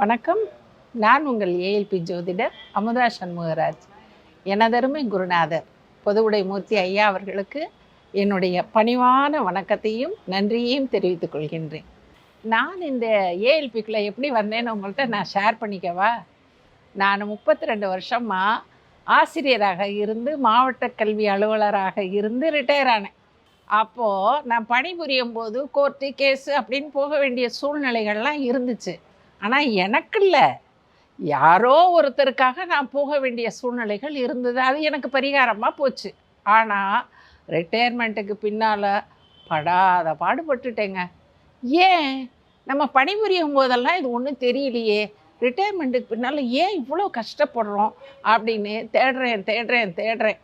வணக்கம். நான் உங்கள் ஏஎல்பி ஜோதிடர் அமுதா சண்முகராஜ். எனதருமை குருநாதர் பொதுவுடை மூர்த்தி ஐயா அவர்களுக்கு என்னுடைய பணிவான வணக்கத்தையும் நன்றியையும் தெரிவித்துக் கொள்கின்றேன். நான் இந்த ஏஎல்பிக்குள்ளே எப்படி வந்தேன்னு உங்கள்கிட்ட நான் ஷேர் பண்ணிக்கவா? நான் முப்பத்தி ரெண்டு வருஷமாக ஆசிரியராக இருந்து மாவட்ட கல்வி அலுவலராக இருந்து ரிட்டையர் ஆனேன். அப்போது நான் பணிபுரியும் போது கோர்ட்டு கேஸு அப்படின்னு போக வேண்டிய சூழ்நிலைகள்லாம் இருந்துச்சு. ஆனால் எனக்கு இல்லை யாரோ ஒருத்தருக்காக நான் போக வேண்டிய சூழ்நிலைகள் இருந்தது. அது எனக்கு பரிகாரமாக போச்சு. ஆனால் ரிட்டையர்மெண்ட்டுக்கு பின்னால் படாத பாடுபட்டுட்டேங்க. ஏன்? நம்ம பணிபுரியும் போதெல்லாம் இது ஒன்றும் தெரியலையே. ரிட்டையர்மெண்ட்டுக்கு பின்னால் ஏன் இவ்வளோ கஷ்டப்படுறோம்? அப்படின்னு தேடுறேன் தேடுறேன் தேடுறேன்.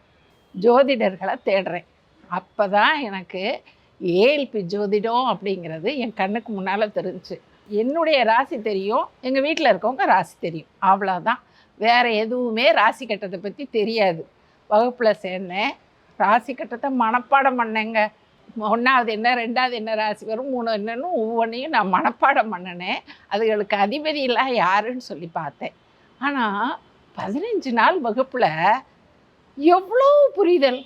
ஜோதிடர்களை தேடுறேன். அப்போ தான் எனக்கு ஏஎல்பி ஜோதிடம் அப்படிங்கிறது என் கண்ணுக்கு முன்னால் தெரிஞ்சுச்சு என்னுடைய ராசி தெரியும் எங்கள் வீட்டில் இருக்கவங்க ராசி தெரியும். அவ்வளோதான் வேறு எதுவுமே ராசி கட்டத்தை பற்றி தெரியாது. வகுப்பில் சேர்ந்தேன். ராசி கட்டத்தை மனப்பாடம் பண்ணேங்க. ஒன்றாவது என்ன ரெண்டாவது என்ன ராசி வரும் மூணு என்னன்னு ஒவ்வொன்றையும் நான் மனப்பாடம் பண்ணினேன். அதுகளுக்கு அதிபதியெல்லாம் யாருன்னு சொல்லி பார்த்தேன். ஆனால் பதினஞ்சு நாள் வகுப்பில் எவ்வளோ புரிதல்.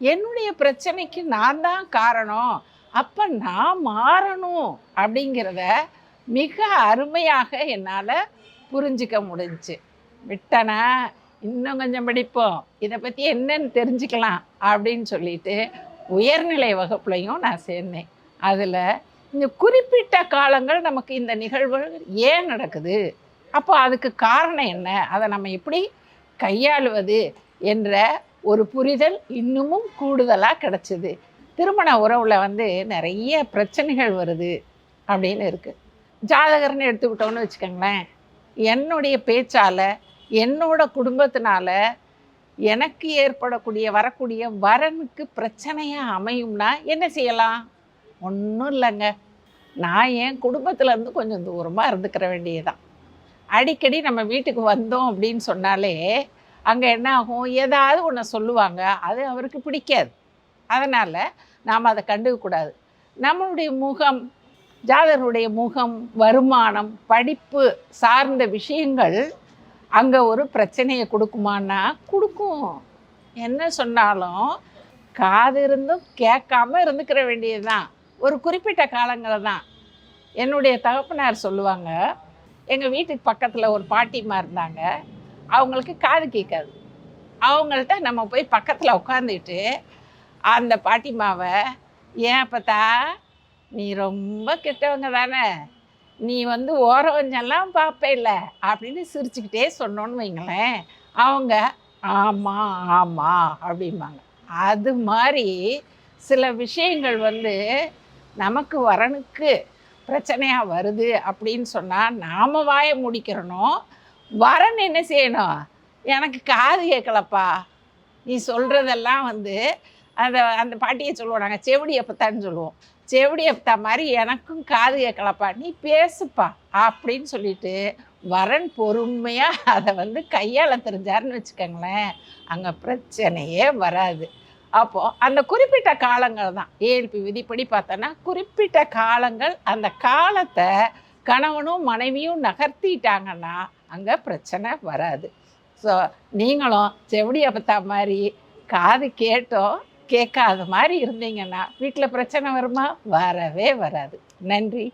என்னுடைய பிரச்சனைக்கு நான் தான் காரணம். அப்போ நான் மாறணும் அப்படிங்கிறத மிக அருமையாக என்னால் புரிஞ்சிக்க முடிஞ்சுச்சு விட்டனா இன்னும் கொஞ்சம் படிப்போம். இதை பற்றி என்னன்னு தெரிஞ்சுக்கலாம் அப்படின்னு சொல்லிட்டு உயர்நிலை வகுப்புலையும் நான் சேர்ந்தேன். அதில் இந்த குறிப்பிட்ட காலங்கள் நமக்கு இந்த நிகழ்வுகள் ஏன் நடக்குது? அப்போ அதுக்கு காரணம் என்ன? அதை நம்ம எப்படி கையாளுவது என்ற ஒரு புரிதல் இன்னமும் கூடுதலாக கிடச்சிது. திருமண உறவில் வந்து நிறைய பிரச்சனைகள் வருது அப்படின்னு இருக்குது ஜாதகர்னு எடுத்துக்கிட்டோன்னு வச்சுக்கோங்களேன். என்னுடைய பேச்சால் என்னோட குடும்பத்தினால எனக்கு ஏற்படக்கூடிய வரக்கூடிய வரனுக்கு பிரச்சனையாக அமையும்னா என்ன செய்யலாம்? ஒன்றும் இல்லைங்க. நான் என் குடும்பத்துலேருந்து கொஞ்சம் தூரமாக இருந்துக்கிற வேண்டியதுதான். அடிக்கடி நம்ம வீட்டுக்கு வந்தோம் அப்படின்னு சொன்னாலே அங்கே என்ன ஆகும்? ஏதாவது ஒன்று சொல்லுவாங்க. அது அவருக்கு பிடிக்காது. அதனால் நாம் அதை கண்டுக்கக்கூடாது நம்மளுடைய முகம் ஜாதகருடைய முகம் வருமானம் படிப்பு சார்ந்த விஷயங்கள் அங்கே ஒரு பிரச்சனையை கொடுக்குமான்னா கொடுக்கும். என்ன சொன்னாலும் காது இருந்தும் கேட்காம இருந்துக்கிற வேண்டியது தான் ஒரு குறிப்பிட்ட காலங்களில் தான். என்னுடைய தகப்பனார் சொல்லுவாங்க எங்கள் வீட்டுக்கு பக்கத்தில் ஒரு பாட்டிமா இருந்தாங்க. அவங்களுக்கு காது கேட்காது. அவங்கள்ட்ட நம்ம போய் பக்கத்தில் உட்காந்துட்டு அந்த பாட்டிமாவை ஏன் பார்த்தா நீ ரொம்ப கெட்டவங்க தானே. நீ வந்து ஓரவஞ்செல்லாம் பார்ப்பேல்ல அப்படின்னு சிரிச்சுக்கிட்டே சொன்னோன்னு வைங்களேன். அவங்க ஆமாம் ஆமாம் அப்படிம்பாங்க. அது மாதிரி சில விஷயங்கள் வந்து நமக்கு வரனுக்கு பிரச்சனையாக வருது அப்படின்னு சொன்னால் நாம் வாயை முடிக்கிறணும் வரன் என்ன செய்யணும்? எனக்கு காது கேட்கலப்பா நீ சொல்கிறதெல்லாம் வந்து அந்த அந்த பாட்டியை சொல்லுவோம் நாங்கள் செவிடி எப்பத்தான்னு சொல்லுவோம். செவிடி எப்பத்தா மாதிரி எனக்கும் காது கேட்கலப்பா. நீ பேசுப்பா அப்படின்னு சொல்லிட்டு வரன் பொறுமையாக அதை வந்து கையாள தெரிஞ்சாருன்னு வச்சுக்கோங்களேன். அங்கே பிரச்சனையே வராது. அப்போது அந்த குறிப்பிட்ட காலங்கள் தான். ஏஎல்பி விதிப்படி பார்த்தோன்னா குறிப்பிட்ட காலங்கள் அந்த காலத்தை கணவனும் மனைவியும் நகர்த்திட்டாங்கன்னா அங்கே பிரச்சனை வராது. ஸோ நீங்களும் செவடியை அப்பத்தா மாதிரி காது கேட்டோம். கேட்காத மாதிரி இருந்தீங்கன்னா வீட்டில் பிரச்சனை வருமா? வரவே வராது. நன்றி.